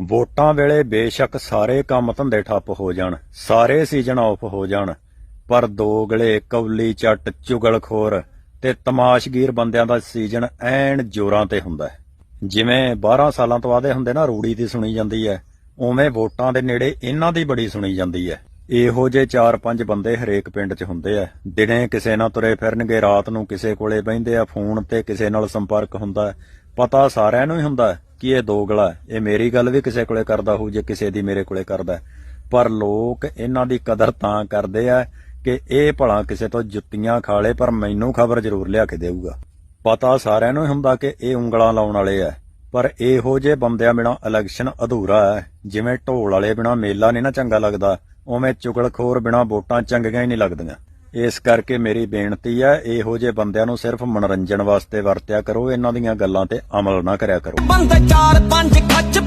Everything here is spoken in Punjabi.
ਵੋਟਾਂ ਵੇਲੇ ਬੇਸ਼ੱਕ ਸਾਰੇ ਕੰਮ ਧੰਦੇ ਠੱਪ ਹੋ ਜਾਣ, ਸਾਰੇ ਸੀਜ਼ਨ ਆਫ ਹੋ ਜਾਣ, ਪਰ ਦੋਗਲੇ ਕੌਲੀ ਚੱਟ, ਚੁਗਲਖੋਰ ਤੇ ਤਮਾਸ਼ਗੀਰ ਬੰਦਿਆਂ ਦਾ ਸੀਜ਼ਨ ਐਨ ਜ਼ੋਰਾਂ ਤੇ ਹੁੰਦਾ ਹੈ। ਜਿਵੇਂ 12 ਸਾਲਾਂ ਤੋਂ ਆਦੇ ਹੁੰਦੇ ਨਾ, ਰੂੜੀ ਦੀ ਸੁਣੀ ਜਾਂਦੀ ਹੈ, ਉਵੇਂ ਵੋਟਾਂ ਦੇ ਨੇੜੇ ਇਹਨਾਂ ਦੀ ਬੜੀ ਸੁਣੀ ਜਾਂਦੀ ਹੈ। ਇਹੋ ਜੇ 4-5 ਬੰਦੇ ਹਰੇਕ ਪਿੰਡ 'ਚ ਹੁੰਦੇ ਆ। ਦਿਨੇ ਕਿਸੇ ਨਾਲ ਤੁਰੇ ਫਿਰਨਗੇ, ਰਾਤ ਨੂੰ ਕਿਸੇ ਕੋਲੇ ਬਹਿੰਦੇ ਆ, ਫੋਨ ਤੇ ਕਿਸੇ ਨਾਲ ਸੰਪਰਕ ਹੁੰਦਾ, ਪਤਾ ਸਾਰਿਆਂ ਨੂੰ ਹੀ ਹੁੰਦਾ। ਕਿ ਇਹ ਦੋਗਲਾ ਹੈ। ਇਹ ਮੇਰੀ ਗੱਲ ਵੀ ਕਿਸੇ ਕੋਲੇ ਕਰਦਾ ਹੋਊ ਜੇ ਕਿਸੇ ਦੀ ਮੇਰੇ ਕੋਲੇ ਕਰਦਾ ਪਰ ਲੋਕ ਇਹਨਾਂ ਦੀ ਕਦਰ ਤਾਂ ਕਰਦੇ ਆ ਕਿ ਇਹ ਭਲਾ ਕਿਸੇ ਤੋਂ ਜੁੱਤੀਆਂ ਖਾ ਲੇ, ਪਰ ਮੈਨੂੰ ਖਬਰ ਜ਼ਰੂਰ ਲਿਆ ਕੇ ਦੇਊਗਾ। ਪਤਾ ਸਾਰਿਆਂ ਨੂੰ ਹੁੰਦਾ ਕਿ ਇਹ ਉਂਗਲਾਂ ਲਾਉਣ ਵਾਲੇ ਆ। ਪਰ ਇਹੋ ਜੇ ਬੰਦਿਆਂ ਬਿਨਾ ਇਲੈਕਸ਼ਨ ਅਧੂਰਾ ਹੈ। ਜਿਵੇਂ ਢੋਲ ਵਾਲੇ ਬਿਨਾ ਮੇਲਾ ਨਹੀਂ ਨਾ ਚੰਗਾ ਲੱਗਦਾ, ਉਵੇਂ ਚੁਗਲਖੋਰ ਬਿਨਾ ਵੋਟਾਂ ਚੰਗੀਆਂ ਹੀ ਨਹੀਂ ਲੱਗਦੀਆਂ। ਇਸ ਕਰਕੇ ਮੇਰੀ ਬੇਨਤੀ ਆ, ਇਹੋ ਜੇ ਬੰਦਿਆਂ ਨੂੰ ਸਿਰਫ ਮਨੋਰੰਜਨ ਵਾਸਤੇ ਵਰਤਿਆ ਕਰੋ, ਇਹਨਾਂ ਦੀਆਂ ਗੱਲਾਂ ਤੇ ਅਮਲ ਨਾ ਕਰਿਆ ਕਰੋ। ਬੰਦੇ ਚਾਰ ਪੰਜ ਖੱਚ